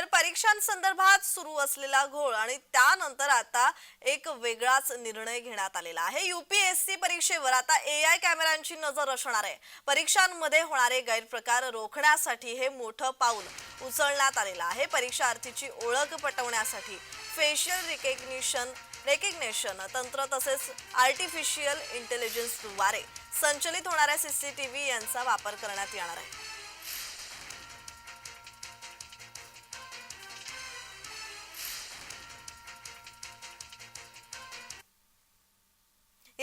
तर परीक्षांसंदर्भात सुरू असलेला घोळ आणि त्यानंतर आता एक वेगळाच निर्णय घेण्यात आलेला आहे. युपीएससी परीक्षेवर आता ए आय कॅमेऱ्यांची नजर असणार आहे. परीक्षांमध्ये होणारे गैरप्रकार रोखण्यासाठी हे मोठं पाऊल उचलण्यात आलेलं आहे. परीक्षार्थीची ओळख पटवण्यासाठी फेशियल रिकग्निशन रेकग्नेशन तंत्र तसेच आर्टिफिशियल इंटेलिजन्सद्वारे संचलित होणाऱ्या सीसीटीव्ही यांचा वापर करण्यात येणार आहे.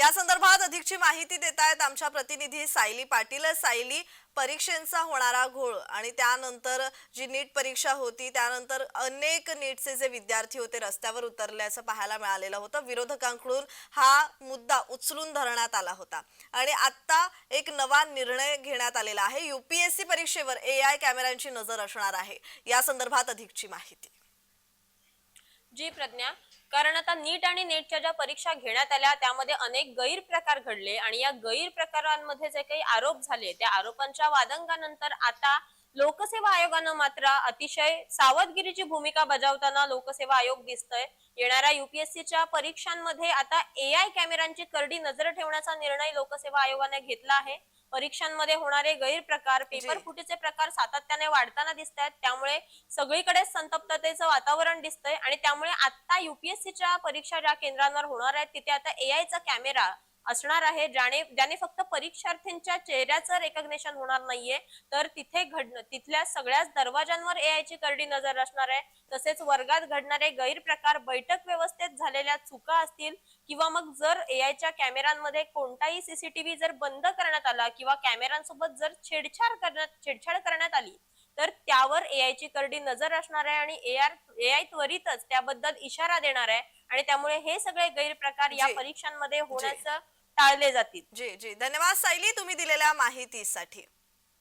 या संदर्भात अधिकची माहिती देत आहेत आमच्या प्रतिनिधी सायली पाटील. सायली परीक्षेंचा होणारा घोळ आणि त्यानंतर जी नीट परीक्षा होती त्यानंतर अनेक नीटचे जे विद्यार्थी होते रस्त्यावर उतरल्याचं पाहायला मिळालेलं होतं. विरोधकांकडून हा मुद्दा उचलून धरण्यात आला होता. आणि आत्ता एक नवा निर्णय घेण्यात आलेला आहे. युपीएससी परीक्षेवर ए आय कॅमेऱ्यांची नजर असणार आहे. या संदर्भात अधिकची माहिती. जी प्रज्ञा. कारण आता नीट आणि नेटच्या ज्या परीक्षा घेण्यात आल्या त्यामध्ये अनेक गैरप्रकार घडले आणि या गैरप्रकारांमध्ये जे काही आरोप झाले त्या आरोपांच्या वादंगानंतर आता लोकसेवा आयोगानं मात्र अतिशय सावधगिरीची भूमिका बजावताना लोकसेवा आयोग दिसतोय. येणाऱ्या युपीएससीच्या परीक्षांमध्ये आता ए आय कॅमेऱ्यांची करडी नजर ठेवण्याचा निर्णय लोकसेवा आयोगाने घेतला आहे. परीक्षांमध्ये होणारे गैरप्रकार पेपर. फुटीचे प्रकार सातत्याने वाढताना दिसत आहेत त्यामुळे सगळीकडे संतप्ततेचं वातावरण दिसतंय आणि त्यामुळे आता युपीएससीच्या परीक्षा ज्या केंद्रांवर होणार आहेत तिथे आता ए चा कॅमेरा असणार आहे ज्याने ज्याने फक्त परीक्षार्थींच्या चेहऱ्याचं रेकग्नेशन होणार नाहीये तर तिथे घड तिथल्या सगळ्याच दरवाजांवर ए ची करडी नजर असणार आहे तसेच वर्गात घडणारे गैरप्रकार बैठक व्यवस्थेत झालेल्या चुका असतील किंवा मग जर ए च्या कॅमेऱ्यांमध्ये कोणताही सीसीटीव्ही जर बंद करण्यात आला किंवा कॅमेऱ्यांसोबत जर छेडछाड करण्यात छेडछाड करण्यात आली तर त्यावर ए ची करडी नजर असणार आहे आणि ए आर ए आय त्वरितच त्याबद्दल इशारा देणार आहे आणि त्यामुळे हे सगळे गैरप्रकार या. परीक्षांमध्ये होण्याचं टाळले जातील. जी जी. धन्यवाद सायली तुम्ही दिलेल्या माहितीसाठी.